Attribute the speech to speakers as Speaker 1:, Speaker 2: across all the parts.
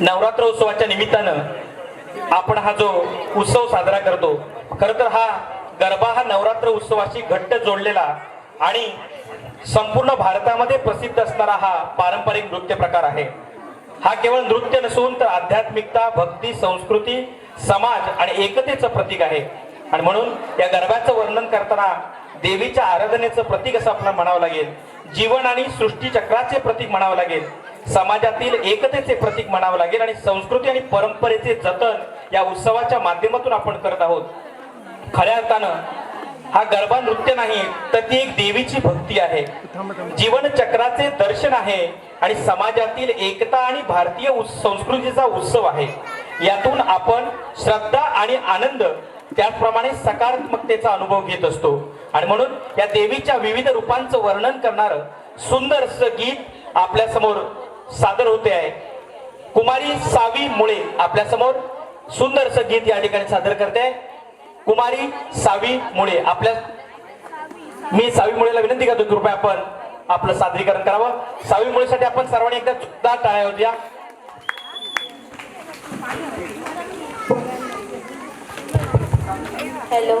Speaker 1: नवरात्र उत्सवाच्या निमित्तानं आपण हा जो उत्सव साजरा करतो खर तर हा गरबा हा नवरात्र उत्सवाशी घट्ट जोडलेला आणि संपूर्ण भारतामध्ये प्रसिद्ध असणारा हा पारंपरिक नृत्य प्रकार आहे. हा केवळ नृत्य नसून तर आध्यात्मिकता भक्ती संस्कृती समाज आणि एकतेचं प्रतीक आहे. आणि म्हणून या गरब्याचं वर्णन करताना देवीच्या आराधनेचं प्रतीक असं आपल्याला म्हणावं लागेल. जीवन आणि सृष्टी चक्राचे प्रतीक म्हणावं लागेल. समाजातील एकतेचे प्रतीक म्हणावं लागेल आणि संस्कृती आणि परंपरेचे जतन या उत्सवाच्या माध्यमातून आपण करत आहोत. खऱ्या अर्थानं हा गरबा नृत्य नाही तर ती एक देवीची भक्ती आहे. जीवन चक्राचे दर्शन आहे आणि समाजातील एकता आणि भारतीय संस्कृतीचा उत्सव आहे. यातून आपण श्रद्धा आणि आनंद त्याचप्रमाणे सकारात्मकतेचा अनुभव घेत असतो. आणि म्हणून या देवीच्या विविध रूपांचं वर्णन करणारं सुंदर असं गीत आपल्यासमोर सादर होते आहे. कुमारी सावी मुळे आपल्यासमोर सुंदर असं गीत या ठिकाणी सादर करते. आहे कुमारी सावी मुळे आपल्या मी सावी मुळेला विनंती करतो कृपया आपण आपलं सादरीकरण करावं. सावी मुळेसाठी आपण सर्वांनी एकदा जोरदार टाळ्या होत्या
Speaker 2: हॅलो.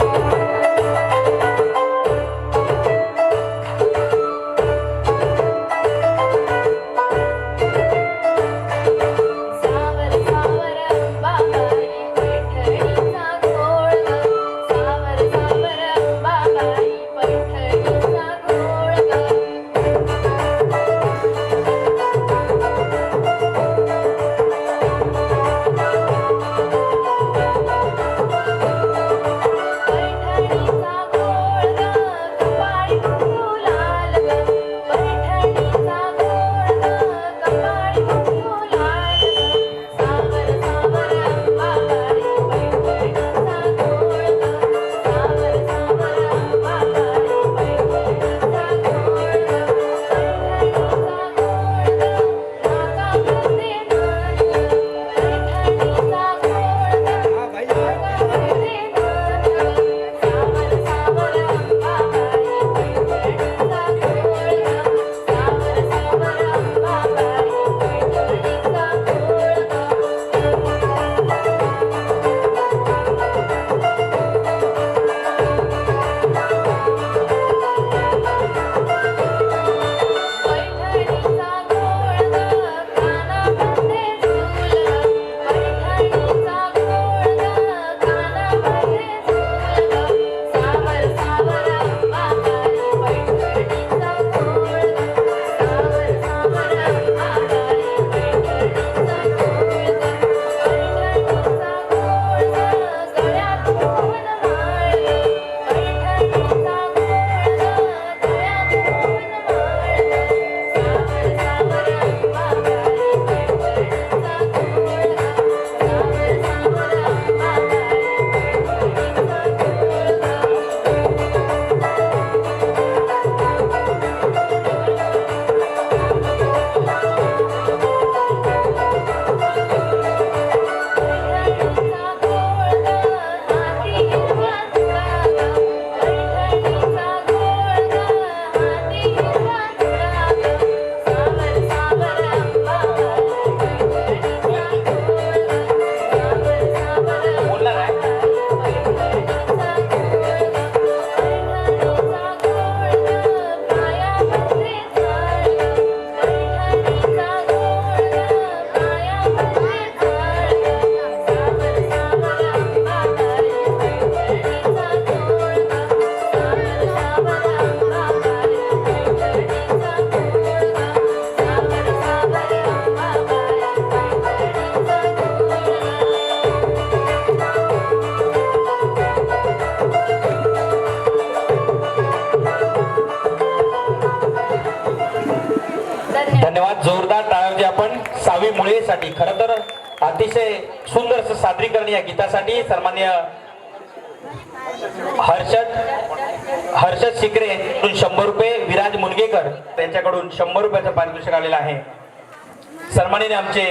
Speaker 2: धन्यवाद.
Speaker 1: जोरदार टाळावजी आपण सावी मुळेसाठी खर तर अतिशय सुंदर असं सादरीकरण या गीतासाठी सन्मान्य हर्षद हर्षद शिकरे शंभर रुपये विराज मुनगेकर त्यांच्याकडून शंभर रुपयाचं पारितोषिक आलेलं आहे. सन्मानिने आमचे